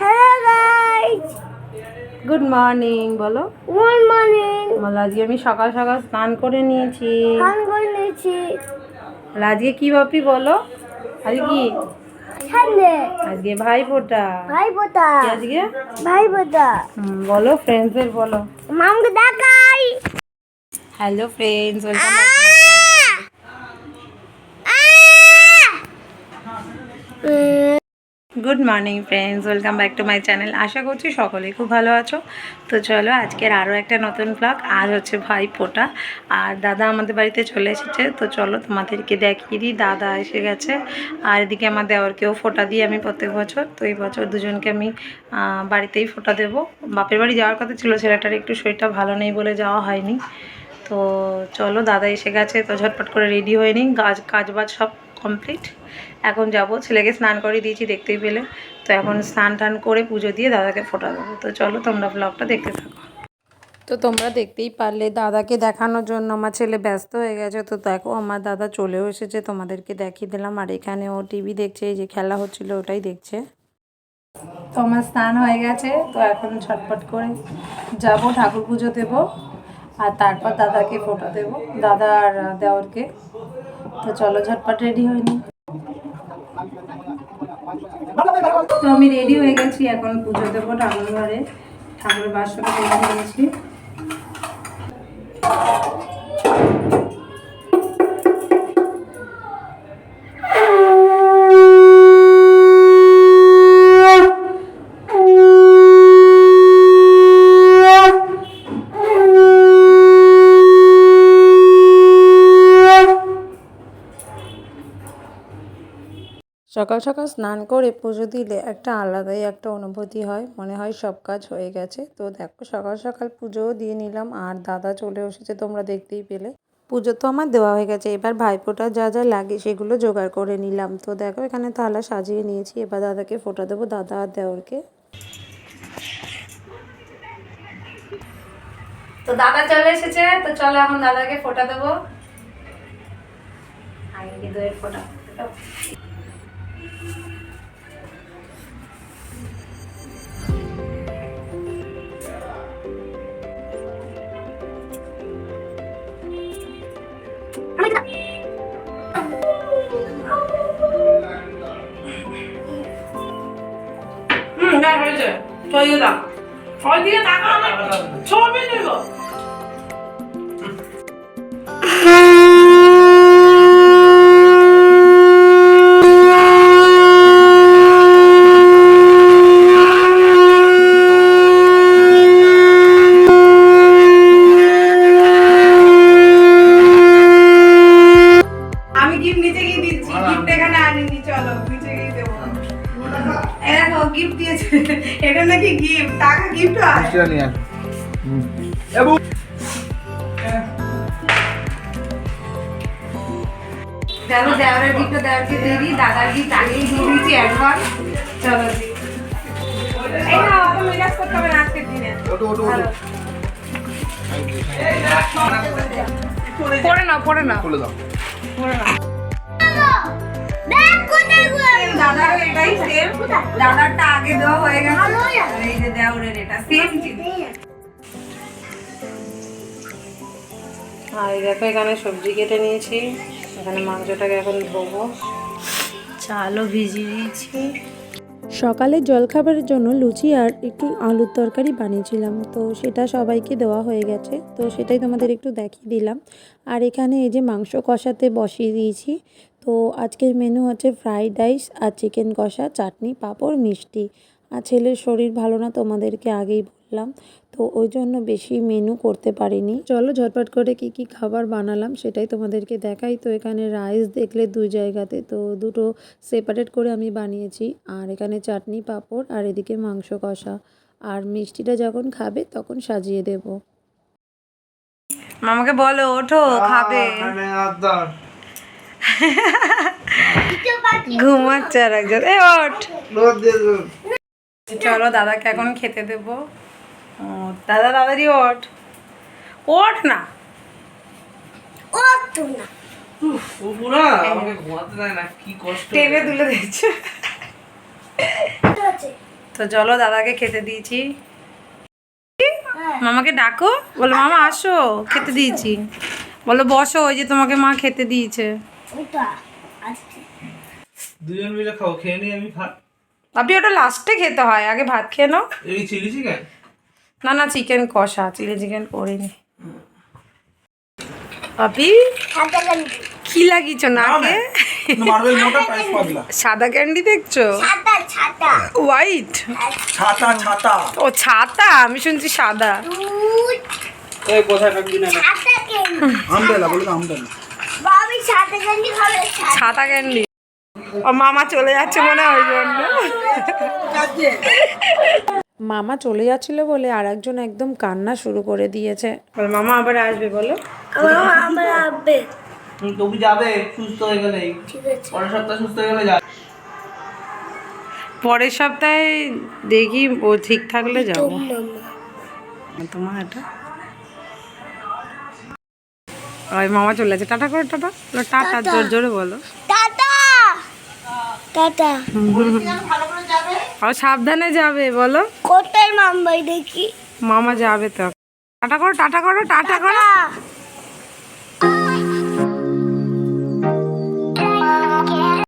Hello guys good morning বলো। Good morning বলো আজকে আমি সকাল সকাল স্নান করে নিয়েছি। খান করে নিয়েছি। আজকে কি বাপি বলো? আজকে কি? সামনে। আজকে ভাই ফোটা ভাই বোতা আজকে? ভাই হুম, বলো ফ্রেন্ডসদের বলো। মামকে দেখাই। Hello friends welcome good morning friends, welcome back to my channel. আশা করছি সকলেই খুব ভালো আছো। তো চলো, আজকের আরও একটা নতুন ব্লগ আজ হচ্ছে ভাই ফোটা আর দাদা আমাদের বাড়িতে চলে এসেছে। তো চলো, তোমাদেরকে দেখিয়ে দিই। দাদা এসে গেছে। আর এদিকে আমার দেওয়ারকেও ফোটা দিই আমি প্রত্যেক বছর। তো এই বছর দুজনকে আমি বাড়িতেই ফোটা দেবো। বাপের বাড়ি যাওয়ার কথা ছিল, ছেলেটার একটু শরীরটা ভালো নেই বলে যাওয়া হয়নি। তো চলো, দাদা এসে গেছে। তো ঝটপট করে রেডি হয়ে নিই। কাজ কাজ বাজ সব কমপ্লিট এখন যাব, ছেলেকে স্নান করে দিয়েছি, দেখতেই পেলে। তো এখন স্নান টান করে পুজো দিয়ে দাদাকে ফোটা দেবো তো চলো তোমরা ব্লগটা দেখতে থাকো। তো তোমরা দেখতেই পারলে, দাদাকে দেখানোর জন্য আমার ছেলে ব্যস্ত হয়ে গেছে। তো দেখো, আমার দাদা চলেও এসেছে, তোমাদেরকে দেখিয়ে দিলাম। আর এখানে ও টিভি দেখছে, এই যে খেলা হচ্ছিল, ওটাই দেখছে। তো আমার স্নান হয়ে গেছে, তো এখন ঝটপট করে যাব, ঠাকুর পুজো দেবো। আর তারপর দাদাকে ফটো দেবো। দাদা আর দেওয়ারকে তো চলো, ঝটপট রেডি হয়নি তো আমি রেডি হয়ে গেছি, এখন পুজো দেবো ঠাকুর ঘরে ঠাকুরের বাসন রেডি সকাল সকাল স্নান করে পুজো দিলে একটা আলাদাই একটা অনুভূতি হয়। মনে হয় সব কাজ হয়ে গেছে। তো দেখো, সকাল সকাল পুজোও দিয়ে নিলাম। আর দাদা চলে এসেছে তোমরা দেখতেই পেলে। পুজো তো আমার দেওয়া হয়ে গেছে। এবার ভাইফোঁটা যা যা লাগে সেগুলো জোগাড় করে নিলাম। তো দেখো, এখানে থালা সাজিয়ে নিয়েছি। এবার দাদাকে ফোঁটা দেবো, দাদা আর দেওরকে। তো দাদা চলে এসেছে। তো চলো এখন দাদাকে ফোঁটা দেবো। ফোঁটা? 응, 나 그랬지. 저 이거다. 어디에 나가? 처음 এই দেখো গিফট দিয়েছে। এটা নাকি গিফট টাকা গিফট হয়? সেটা নিয়ে আসো এবং দেখো দেওয়ারের গিফট দেওয়ারকে দিয়ে দাদার গিফট আগেই দিয়ে দিয়েছি অ্যাডভান্স চলো দিই। না অত মেজাজ করতে হবে না আজকের দিনে। ওটো ওটো ওটো পড়ে নাও পড়ে নাও। খুলে দাও। পড়ে নাও। গেল এটাই সেম দাদারটা আগে দেওয়া হয়ে গেছে। আর এই যে দেওরের এটা সেম জিনিস। আর দেখো এখানে সবজি কেটে নিয়েছি। এখানে মাংসটাকে এখন ধোবো। চালও ভিজিয়ে দিয়েছি সকালে জলখাবারের জন্য লুচি আর একটু আলুর তরকারি বানিয়েছিলাম। তো সেটা সবাইকে দেওয়া হয়ে গেছে। তো সেটাই তোমাদের একটু দেখিয়ে দিলাম। আর এখানে এই যে মাংস কষাতে বসিয়ে দিয়েছি। তো আজকের মেনু হচ্ছে ফ্রাইড রাইস আর চিকেন কষা চাটনি পাঁপড় মিষ্টি। আর ছেলের শরীর ভালো না তোমাদেরকে আগেই বললাম। তো ওই জন্য বেশি মেনু করতে পারিনি। চলো ঝটপট করে কি কি খাবার বানালাম সেটাই তোমাদেরকে দেখাই। তো এখানে রাইস দেখলে দুই জায়গাতে তো দুটো সেপারেট করে আমি বানিয়েছি। আর এখানে চাটনি পাঁপড় আর এদিকে মাংস কষা। আর মিষ্টিটা যখন খাবে তখন সাজিয়ে দেব। মামাকে বলো ওঠো খাবে। ঘুমাচ্ছে আর একজন এ ওঠ। চলো দাদাকে এখন খেতে দেব। ও, দাদা দাদারি ওঠ। ওঠ না। ও না। ও পুরা আমাকে ঘুমাতে দেয় না কি কষ্ট। টেনে তুলে আছে তো চলো দাদাকে খেতে দিয়েছি। মামাকে ডাকো। বলো মামা আসো খেতে দিয়েছি। বলো বসো ওই যে তোমাকে মা খেতে দিয়েছে। ওটা দুজন মিলে খাও খেয়ে নিই আমি ভাত। আপনি ওটা লাস্টে খেতে হয় আগে ভাত খেয়ে নাও। এই চিলি চিকেন? না না চিকেন কষা চিলি চিকেন করিনি আপি সাদা কান্দি কি লাগিয়েছো নাকে? সাদা ক্যান্ডি দেখছ? হোয়াইট ছাতা ছাতা। ও ছাতা? আমি শুনছি সাদা। কোথায় না? আমবেলা বলে আমবেলা ছাতা ক্যান্ডি ও মামা চলে যাচ্ছে মনে হয় ওই জন্য। মামা চলে যাচ্ছিল বলে আর একজন একদম কান্না শুরু করে দিয়েছে। মামা আবার আসবে বলো। আমার আব্বে যাবে সুস্থ হয়ে আছে। পরের সপ্তাহে সুস্থ হয়ে গেলে যাবে। পরের সপ্তাহে দেখি ও ঠিক থাকলে যাব। তোমার এটা? ওই মামা চলে যাচ্ছে টাটা করে টাটা। বলো, টাটা জোর জোরে বলো। টাটা। টাটা। আর সাবধানে যাবে বলো। কোথায় মাম্বাই দেখি। মামা যাবে তো। টাটা করো টাটা করো টাটা করো।